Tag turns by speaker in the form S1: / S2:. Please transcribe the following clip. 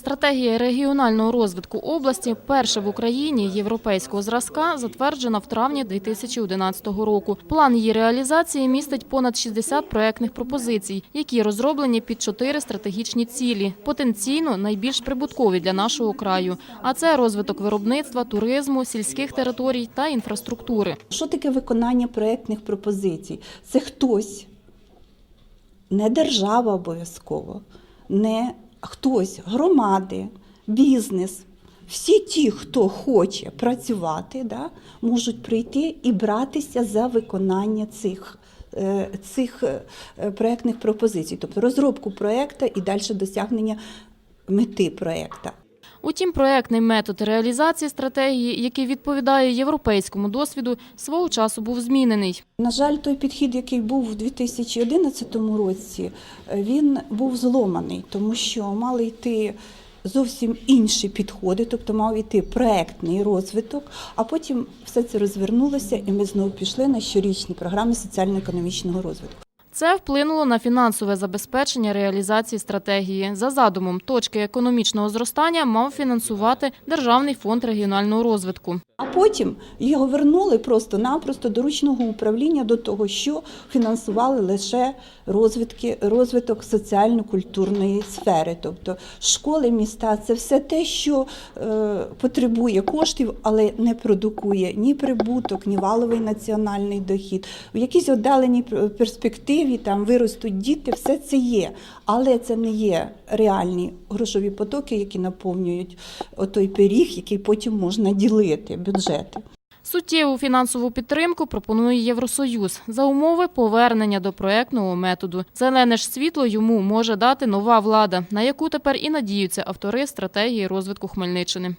S1: Стратегія регіонального розвитку області, перша в Україні європейського зразка, затверджена в травні 2011 року. План її реалізації містить понад 60 проектних пропозицій, які розроблені під чотири стратегічні цілі, потенційно найбільш прибуткові для нашого краю. А це розвиток виробництва, туризму, сільських територій та інфраструктури.
S2: Що таке виконання проєктних пропозицій? Це хтось, не держава обов'язково, не хтось, громади, бізнес. Всі ті, хто хоче працювати, да, можуть прийти і братися за виконання цих, е, цих е, проєктних пропозицій, тобто розробку проєкту і далі досягнення мети проєкту.
S1: Утім, проектний метод реалізації стратегії, який відповідає європейському досвіду, свого часу був змінений.
S2: На жаль, той підхід, який був у 2011 році, е, він був зломаний, тому що мали йти зовсім інші підходи, тобто мав йти проектний розвиток, а потім все це розвернулося, і ми знову пішли на щорічні програми соціально-економічного розвитку.
S1: Це вплинуло на фінансове забезпечення реалізації стратегії. За задумом, точки економічного зростання мав фінансувати Державний фонд регіонального розвитку.
S2: А потім його вернули просто-напросто до ручного управління до того, що фінансували лише розвитки, розвиток соціально-культурної сфери, тобто школи, міста це все те, що е, потребує коштів, але не продукує ні прибуток, ні валовий національний дохід. В якійсь віддаленій перспективі там виростуть діти, все це є, але це не є реальні грошові потоки, які наповнюють отой пиріг, який потім можна ділити бюджети.
S1: Суттєву фінансову підтримку пропонує Євросоюз за умови повернення до проектного методу. Зелене ж світло йому може дати нова влада, на яку тепер і надіються автори стратегії розвитку Хмельниччини.